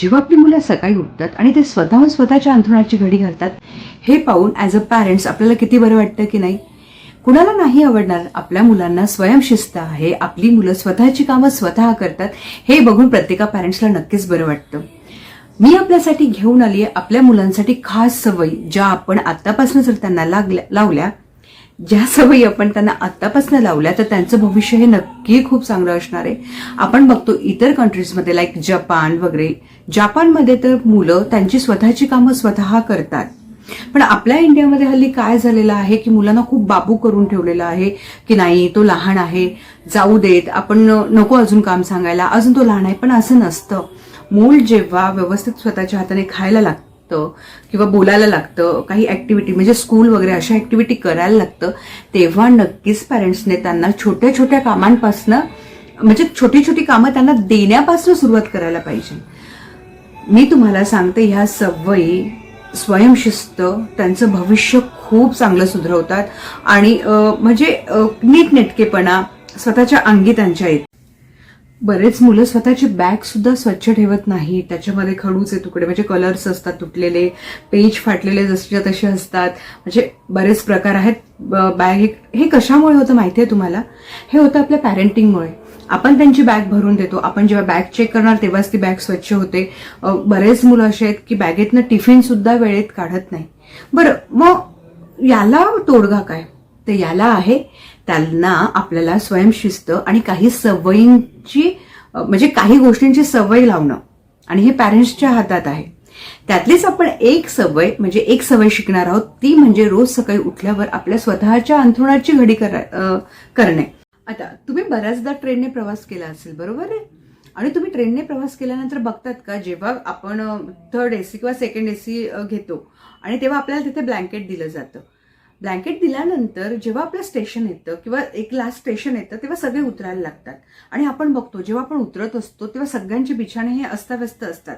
जेव्हा आपली मुलं सकाळी उठतात आणि ते स्वतःहून स्वतःच्या अंथरुणाची घडी घालतात हे पाहून ॲज अ पॅरेंट्स आपल्याला किती बरं वाटतं की नाही? कुणाला नाही आवडणार? आपल्या मुलांना स्वयंशिस्त आहे आपली मुलं स्वतःची कामं स्वतः करतात हे बघून प्रत्येका पॅरेंट्सला नक्कीच बरं वाटतं. मी आपल्यासाठी घेऊन आली आहे आपल्या मुलांसाठी खास सवयी ज्या आपण आतापासून जर त्यांना लागल्या लावल्या ज्या सवयी आपण त्यांना आत्तापासून लावल्या तर त्यांचं भविष्य हे नक्की खूप चांगलं असणार आहे. आपण बघतो इतर कंट्रीजमध्ये लाईक जपान वगैरे जपानमध्ये तर मुलं त्यांची स्वतःची कामं स्वतः करतात. पण आपल्या इंडियामध्ये हल्ली काय झालेलं आहे की मुलांना खूप बाबू करून ठेवलेलं आहे की नाही तो लहान आहे जाऊ देत आपण नको अजून काम सांगायला अजून तो लहान आहे पण असं नसतं. मूल जेव्हा व्यवस्थित स्वतःच्या हाताने खायला लागतं किंवा बोलायला लागतं काही ऍक्टिव्हिटी म्हणजे स्कूल वगैरे अशा ऍक्टिव्हिटी करायला लागतं तेव्हा नक्कीच पॅरेंट्सने त्यांना छोट्या छोट्या कामांपासनं म्हणजे छोटी छोटी कामं त्यांना देण्यापासून सुरुवात करायला पाहिजे. मी तुम्हाला सांगते ह्या सवयी स्वयंशिस्त त्यांचं भविष्य खूप चांगलं सुधरवतात आणि म्हणजे नीटनेटकेपणा स्वतःच्या अंगी त्यांच्या येत बरेच मुलं स्वतःची बॅग सुद्धा स्वच्छ ठेवत नाही. त्याच्यामध्ये खडूचे तुकडे म्हणजे कलर्स असतात तुटलेले पेज फाटलेले जसेच्या तसे असतात. म्हणजे बरेच प्रकार आहेत. बॅग हे कशामुळे होतं माहिती आहे तुम्हाला? हे होतं आपल्या पॅरेंटिंगमुळे आपण त्यांची बॅग भरून देतो. आपण जेव्हा बॅग चेक करणार तेव्हाच ती बॅग स्वच्छ होते. बरेच मुलं असे आहेत की बॅगेतनं टिफिन सुद्धा वेळेत काढत नाही. बरं मग याला तोडगा काय? तर याला आहे त्यांना आपल्याला स्वयंशिस्त आणि काही सवयींची म्हणजे काही गोष्टींची सवय लावणं. आणि हे पॅरेंट्सच्या हातात आहे. त्यातलीच आपण एक सवय म्हणजे एक सवय शिकणार आहोत ती म्हणजे रोज सकाळी उठल्यावर आपल्या स्वतःच्या अंथरुणाची घडी करणे. आता तुम्ही बऱ्याचदा ट्रेनने प्रवास केला असेल बरोबर आहे? आणि तुम्ही ट्रेनने प्रवास केल्यानंतर बघतात का जेव्हा आपण थर्ड एसी किंवा सेकंड एसी घेतो आणि तेव्हा आपल्याला तिथे ब्लँकेट दिलं जातं. ब्लँकेट दिल्यानंतर जेव्हा आपलं स्टेशन येतं किंवा एक लास्ट स्टेशन येतं तेव्हा सगळे उतरायला लागतात. आणि आपण बघतो जेव्हा आपण उतरत असतो तेव्हा सगळ्यांचे बिछाणे हे अस्ताव्यस्त असतात.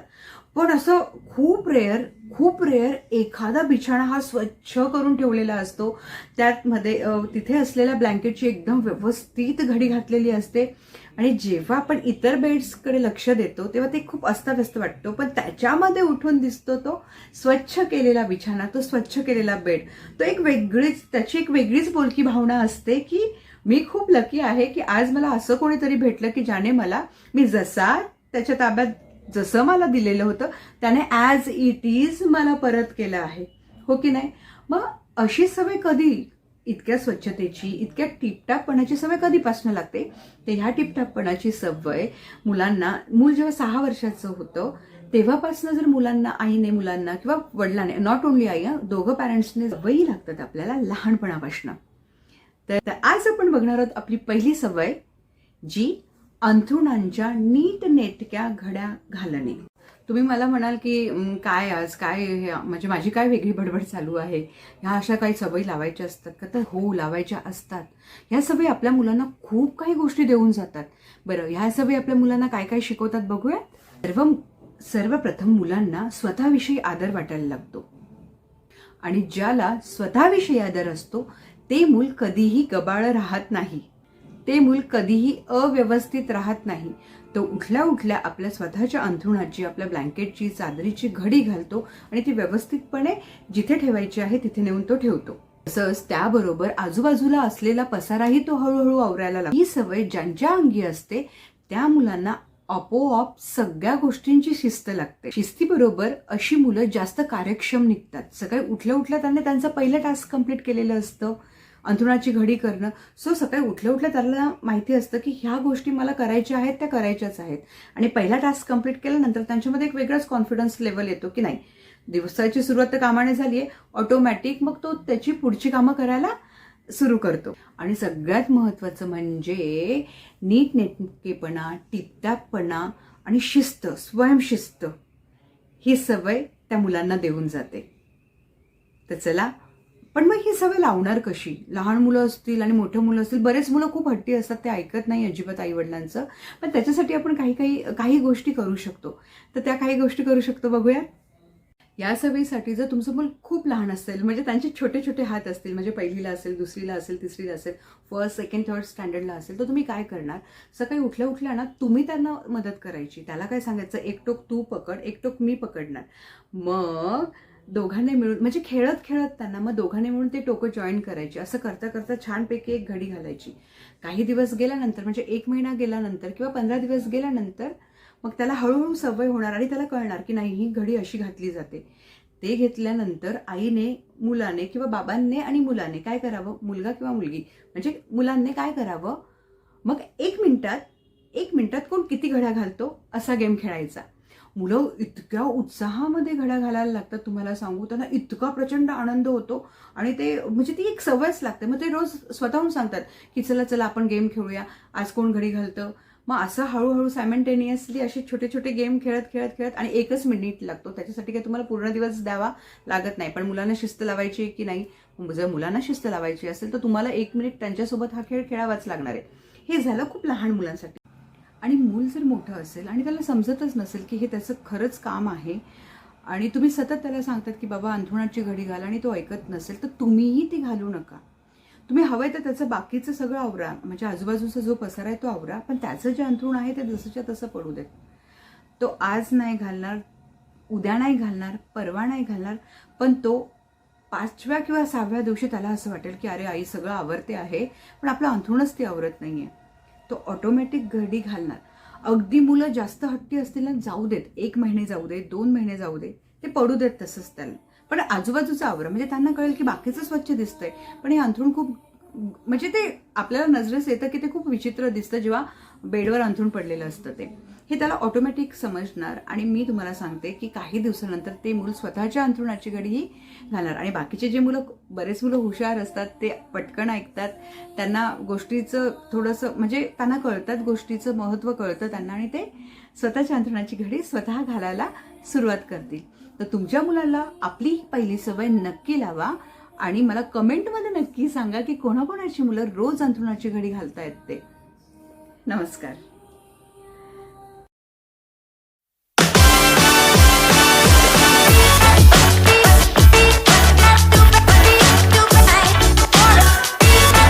पण असं खूप रेअर खूप रेअर एखादा बिछाणा हा स्वच्छ करून ठेवलेला असतो. त्यातमध्ये तिथे असलेल्या ब्लँकेटची एकदम व्यवस्थित घडी घातलेली असते. आणि जेव्हा आपण इतर बेड्सकडे लक्ष देतो तेव्हा ते खूप अस्ताव्यस्त वाटतो. पण त्याच्यामध्ये उठून दिसतो तो स्वच्छ केलेला बिछाणा तो स्वच्छ केलेला बेड. तो एक वेगळीच त्याची एक वेगळीच बोलकी भावना असते की मी खूप लकी आहे की आज मला असं कोणीतरी भेटलं की ज्याने मला मी जसा त्याच्या ताब्यात जसं मला दिलेलं होतं त्याने ॲज इट इज मला परत केलं आहे. हो की नाही? मग अशी सवय कधी इतक्या स्वच्छतेची इतक्या टिपटापणाची सवय कधीपासून लागते? तर ह्या टिपटापणाची सवय मुलांना मूल जेव्हा सहा वर्षाचं होतं तेव्हापासून जर मुलांना आईने मुलांना किंवा वडिलांनी नॉट ओन्ली आई दोघं पॅरेंट्सने सवयी लागतात आपल्याला लहानपणापासून. तर आज आपण बघणार आहोत आपली पहिली सवय जी अंथरुणांच्या नीट नेटक्या घड्या घालणे. तुम्ही मला म्हणाल की काय आज? काय हे? म्हणजे माझी काय वेगळी बडबड चालू आहे? ह्या अशा काही सवयी लावायच्या असतात का? तर हो लावायच्या असतात. ह्या सवयी आपल्या मुलांना खूप काही गोष्टी देऊन जातात. बरं ह्या सवयी आपल्या मुलांना काय काय शिकवतात बघूयात? सर्व सर्वप्रथम मुलांना स्वतःविषयी आदर वाटायला लागतो. आणि ज्याला स्वतःविषयी आदर असतो ते मूल कधीही गबाळ राहत नाही. ते मूल कधीही अव्यवस्थित राहत नाही. तो उठल्या उठल्या आपल्या स्वतःच्या अंथरुणाची आपल्या ब्लँकेटची चादरीची घडी घालतो आणि ती व्यवस्थितपणे जिथे ठेवायची आहे तिथे नेऊन तो ठेवतो. तसंच त्याबरोबर आजूबाजूला असलेला पसाराही तो हळूहळू आवरायला लागतो. ही सवय ज्यांच्या अंगी असते त्या मुलांना आपोआप सगळ्या गोष्टींची शिस्त लागते. शिस्तीबरोबर अशी मुलं जास्त कार्यक्षम निघतात. सकाळी उठल्या उठल्या त्यांनी त्यांचं पहिलं टास्क कंप्लीट केलेलं असतं. अंथरुणाची घडी करणं. सो सकाळी उठल्या उठल्या त्याला माहिती असतं की ह्या गोष्टी मला करायच्या आहेत त्या करायच्याच आहेत. आणि पहिला टास्क कंप्लीट केल्यानंतर त्यांच्यामध्ये एक वेगळाच कॉन्फिडन्स लेवल येतो की नाही. दिवसाची सुरुवात तर कामाने झाली आहे ऑटोमॅटिक मग तो त्याची पुढची कामं करायला सुरू करतो. आणि सगळ्यात महत्त्वाचं म्हणजे नीटनेटकेपणा टिपटापणा आणि शिस्त स्वयंशिस्त ही सवय त्या मुलांना देऊन जाते. तर चला पण मग ही सवय लावणार कशी? लहान मुलं असतील आणि मोठं मुलं असतील बरेच मुलं खूप हट्टी असतात ते ऐकत नाही अजिबात आईवडिलांचं. पण त्याच्यासाठी आपण काही काही काही गोष्टी करू शकतो. तर त्या काही गोष्टी करू शकतो बघूया. या सवयीसाठी जर तुमचं मूल खूप लहान असेल म्हणजे त्यांचे छोटे छोटे हात असतील म्हणजे पहिलीला असेल दुसरीला असेल तिसरीला असेल फर्स्ट सेकंड थर्ड स्टँडर्डला असेल तर तुम्ही काय करणार? सकाळी उठल्या उठल्या ना तुम्ही त्यांना मदत करायची. त्याला काय सांगायचं? एक टोक तू पकड एक टोक मी पकडणार. मग दोघांनी मिळून म्हणजे खेळत खेळत त्यांना मग दोघांनी मिळून ते टोकं जॉईन करायची. असं करता करता छानपैकी एक घडी घालायची. काही दिवस गेल्यानंतर म्हणजे एक महिना गेल्यानंतर किंवा पंधरा दिवस गेल्यानंतर मग त्याला हळूहळू सवय होणार आणि त्याला कळणार की नाही ही घडी अशी घातली जाते. ते घेतल्यानंतर आईने मुलाने किंवा बाबांनी आणि मुलाने काय करावं? मुलगा किंवा मुलगी. म्हणजे मुलांनी काय करावं? मग एक मिनिटात एक मिनिटात कोण किती घड्या घालतो? असा गेम खेळायचा. मुलं इतक्या उत्साहामध्ये घड्या घालायला लागतात तुम्हाला सांगू. त्यांना इतका प्रचंड आनंद होतो आणि ते म्हणजे ती एक सवयच लागते. मग ते रोज स्वतःहून सांगतात की चला चला आपण गेम खेळूया. आज कोण घडी घालतं? मग असं हळूहळू सायमेंटेनियसली असे छोटे छोटे गेम खेळत खेळत खेळत आणि एकच मिनिट लागतो. त्याच्यासाठी काही तुम्हाला पूर्ण दिवस द्यावा लागत नाही. पण मुलांना शिस्त लावायची की नाही? जर मुलांना शिस्त लावायची असेल तर तुम्हाला एक मिनिट त्यांच्यासोबत हा खेळ खेळावाच लागणार आहे. हे झालं खूप लहान मुलांसाठी. आणि मूल जर मोठं असेल आणि त्याला समजतच नसेल की हे त्याचं खरंच काम आहे आणि तुम्ही सतत त्याला सांगतात की बाबा अंथरुणाची घडी घाला आणि तो ऐकत नसेल तर तुम्हीही ती घालू नका. तुम्ही हवंय तर त्याचं बाकीचं सगळं आवरा. म्हणजे आजूबाजूचा जो पसारा आहे तो आवरा पण त्याचं जे अंथरुण आहे ते जसंच्या तसं पडू देत. तो आज नाही घालणार उद्या नाही घालणार परवा नाही घालणार पण तो पाचव्या किंवा सहाव्या दिवशी त्याला असं वाटेल की अरे आई सगळं आवरते आहे पण आपलं अंथरुणच ती आवरत नाही आहे तो ऑटोमॅटिक घडी घालणार. अगदी मुलं जास्त हट्टी असतील ना जाऊ देत. एक महिने जाऊ दे दोन महिने जाऊ दे ते पडू देत तसंच त्याला पण आजूबाजूचं आवरण म्हणजे त्यांना कळेल की बाकीचं स्वच्छ दिसतंय. पण हे अंथरूण खूप म्हणजे ते आपल्याला नजरेस येतं की ते खूप विचित्र दिसतं जेव्हा बेडवर अंथरूण पडलेलं असतं ते. हे त्याला ऑटोमॅटिक समजणार आणि मी तुम्हाला सांगते की काही दिवसानंतर ते मूल स्वतःच्या अंथरुणाची घडीही घालणार. आणि बाकीचे जे मुलं बरेच मुलं हुशार असतात ते पटकन ऐकतात. त्यांना गोष्टीचं थोडंसं म्हणजे त्यांना कळतात गोष्टीचं महत्त्व कळतं त्यांना आणि ते स्वतःच्या अंथरुणाची घडी स्वतः घालायला सुरुवात करतील. तर तुमच्या मुलाला आपली पहिली सवय नक्की लावा आणि मला कमेंटमध्ये नक्की सांगा की कोणाकोणाची मुलं रोज अंथरुणाची घडी घालतायत ते. नमस्कार.